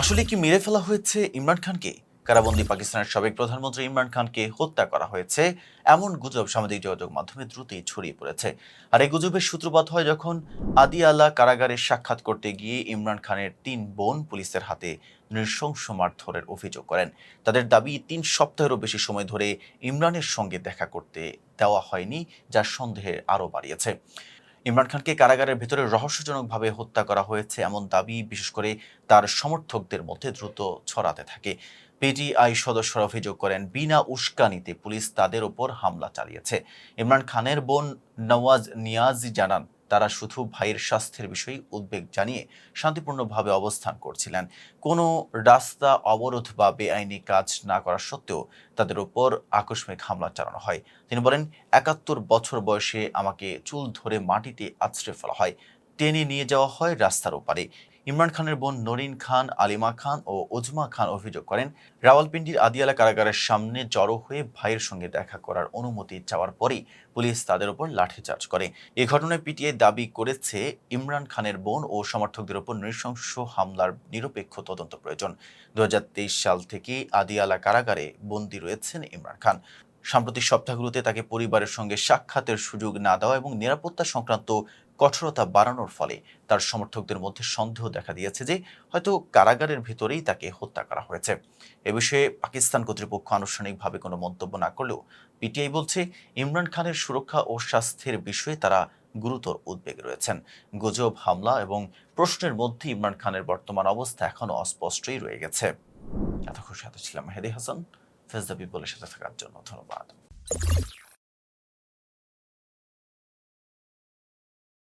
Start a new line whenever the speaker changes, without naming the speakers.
আসলে কি মেরে ফেলা হয়েছে ইমরান খানকে? কারাবন্দী পাকিস্তানের সাবেক প্রধানমন্ত্রী ইমরান খানকে হত্যা করা হয়েছে, এমন গুজব সামাজিক যোগাযোগ মাধ্যমে দ্রুতই ছড়িয়ে পড়েছে। আর এই গুজবের সূত্রপাত হয় যখন আদিয়ালা কারাগারে সাক্ষাৎ করতে গিয়ে ইমরান খানের তিন বোন পুলিশের হাতে নৃশংস মারধরের অভিযোগ করেন। তাদের দাবি, তিন সপ্তাহেরও বেশি সময় ধরে ইমরানের সঙ্গে দেখা করতে দেওয়া হয়নি, যা সন্দেহে আরও বাড়িয়েছে। ইমরান খানকে কারাগারের ভেতরে রহস্যজনকভাবে হত্যা করা হয়েছে এমন দাবি, বিশেষ করে তার সমর্থকদের মধ্যে দ্রুত ছড়াতে থাকে। পিটিআই সদস্যরা অভিযোগ করেন, বিনা উস্কানিতে পুলিশ তাদের ওপর হামলা চালিয়েছে। ইমরান খানের বোন নওয়াজ নিয়াজি জানান তারা শুধু ভাইয়ের স্বাস্থ্যের বিষয়ে উদ্বেগ জানিয়ে শান্তিপূর্ণভাবে অবস্থান করছিলেন। কোনো রাস্তা অবরোধ বা বেআইনি কাজ না করা সত্ত্বেও তাদের উপর আকস্মিক হামলা চালানো হয়। তিনি বলেন, একাত্তর বছর বয়সে আমাকে চুল ধরে মাটিতে আছড়ে ফেলা হয়। টেনে নিয়ে যাওয়া হয় রাস্তার ওপারে। ইমরান খানের বোন নরিন খান, আলিমা খান ও ওজমা খান অভিযোগ করেন, রাওয়ালপিন্ডির আদিয়ালা কারাগারের সামনে জড়ো হয়ে ভাইয়ের সঙ্গে দেখা করার অনুমতি চাওয়ার পরেই পুলিশ তাদের উপর লাঠিচার্জ করে। এ ঘটনায় পিটিআই দাবি করেছে ইমরান খানের বোন ও সমর্থকদের ওপর নৃশংস হামলার নিরপেক্ষ তদন্ত প্রয়োজন। দু হাজার তেইশ সাল থেকে আদিয়ালা কারাগারে বন্দী রয়েছেন ইমরান খান। সাম্প্রতিক সপ্তাহগুলোতে তাকে পরিবারের সঙ্গে সাক্ষাতের সুযোগ না দেওয়া এবং নিরাপত্তা সংক্রান্ত কঠোরতা বাড়ানোর ফলে তার সমর্থকদের মধ্যে সন্দেহ দেখা দিয়েছে যে হয়তো কারাগারের ভিতরেই তাকে হত্যা করা হয়েছে। এ বিষয়ে পাকিস্তান কর্তৃপক্ষ আনুষ্ঠানিকভাবে কোনো মন্তব্য না করলেও পিটিআই বলছে, ইমরান খানের সুরক্ষা ও স্বাস্থ্যের বিষয়ে তারা গুরুতর উদ্বেগ রয়েছেন। গুজব, হামলা এবং প্রশ্নের মধ্যে ইমরান খানের বর্তমান অবস্থা এখনও অস্পষ্টই রয়ে গেছে। এতক্ষণ সাথে ছিলাম মেহেদি হাসান। ফেস দ্য পিপলের সাথে থাকার জন্য ধন্যবাদ।